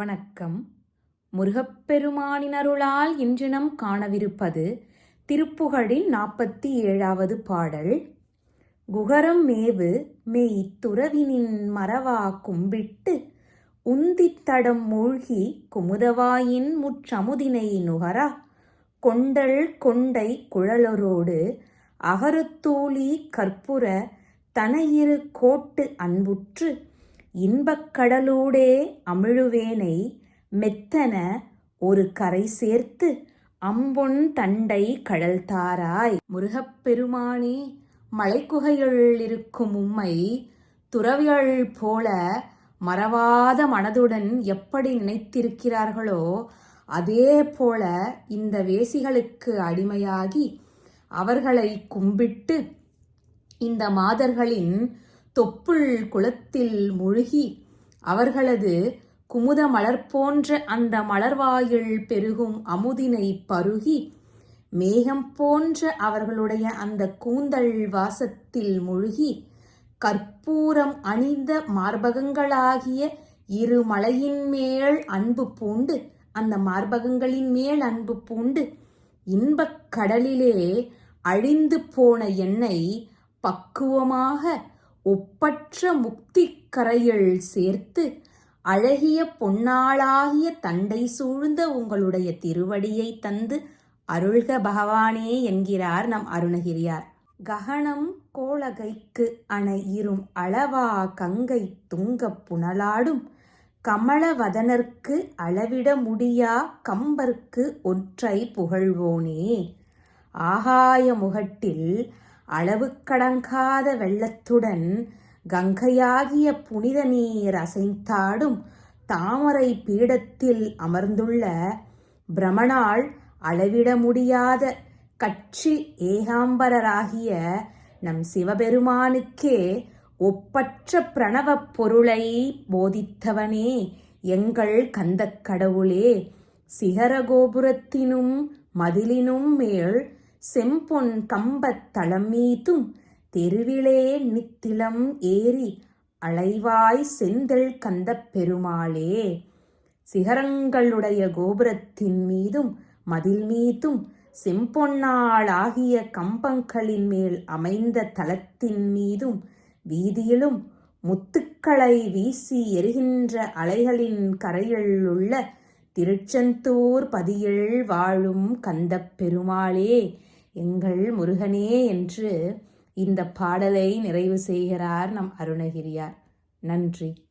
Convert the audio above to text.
வணக்கம். முருகப்பெருமானின் அருளால் இன்றினம் காணவிருப்பது திருப்புகழின் நாற்பத்தி ஏழாவது பாடல். குகரம் மேவு மெய் துறவினின் மறவா கும்பிட்டு உந்தித்தடம் மூழ்கி குமுதவாயின் முற்றமுதினை நுகரா. கொண்டல் கொண்டை குழலரோடு அகருத்தூளி கற்புர தனையிரு கோட்டு அன்புற்று இன்பக் கடலூடே அமிழுவேனை மெத்தன ஒரு கரை சேர்த்து அம்பொன் தண்டை கழல்தாராய் முருகப்பெருமானே மலைக்குகையுள் இருக்கும் உம்மை துறவிகள் போல மறவாத மனதுடன் எப்படி நினைத்திருக்கிறார்களோ அதே போல இந்த வேசிகளுக்கு அடிமையாகி அவர்களை கும்பிட்டு இந்த மாதர்களின் தொப்புள் குளத்தில் முழுகி அவர்களது குமுத மலர் போன்ற அந்த மலர்வாயில் பெருகும் அமுதினை பருகி மேகம் போன்ற அவர்களுடைய அந்த கூந்தல் வாசத்தில் முழுகி கற்பூரம் அணிந்த மார்பகங்களாகிய இரு மலையின் மேல் அன்பு பூண்டு அந்த மார்பகங்களின் மேல் அன்பு பூண்டு இன்பக் கடலிலே அழிந்து போன எண்ணெய் பக்குவமாக ஒப்பற்ற முக்திக்கரையில் சேர்த்து அழகிய பொன்னாளாகிய தண்டை சூழ்ந்த உங்களுடைய திருவடியை தந்து அருள்க பகவானே என்கிறார் நம் அருணகிரியார். ககனம் கோளகைக்கு அணை இரும் அளவா கங்கை துங்கப் புனலாடும் கமலவதனர்க்கு அளவிட முடியா கம்பர்க்கு ஒற்றை புகழ்வோனே. ஆகாய முகட்டில் அளவு கடங்காத வெள்ளத்துடன் கங்கையாகிய புனித நீர் அசைந்தாடும் தாமரை பீடத்தில் அமர்ந்துள்ள பிரமணால் அளவிட முடியாத கட்சி ஏகாம்பரராகிய நம் சிவபெருமானுக்கே ஒப்பற்ற பிரணவப் பொருளை போதித்தவனே எங்கள் கந்தக் கடவுளே சிகர கோபுரத்தினும் மதிலினும் மேல் செம்பொன் கம்பத் தளமீதும் மீதும் தெருவிலே நித்திலம் ஏறி அலைவாய் செந்தல் கந்தப் பெருமாளே. சிகரங்களுடைய கோபுரத்தின் மீதும் மதில் மீதும் செம்பொன்னாளாகிய கம்பங்களின் மேல் அமைந்த தளத்தின் மீதும் வீதியிலும் முத்துக்களை வீசி எரிகின்ற அலைகளின் கரையில் உள்ள திருச்செந்தூர் பதியில் வாழும் கந்தப் பெருமாளே. எங்கள் முருகனே என்று இந்த பாடலை நிறைவு செய்கிறார் நம் அருணகிரியார். நன்றி.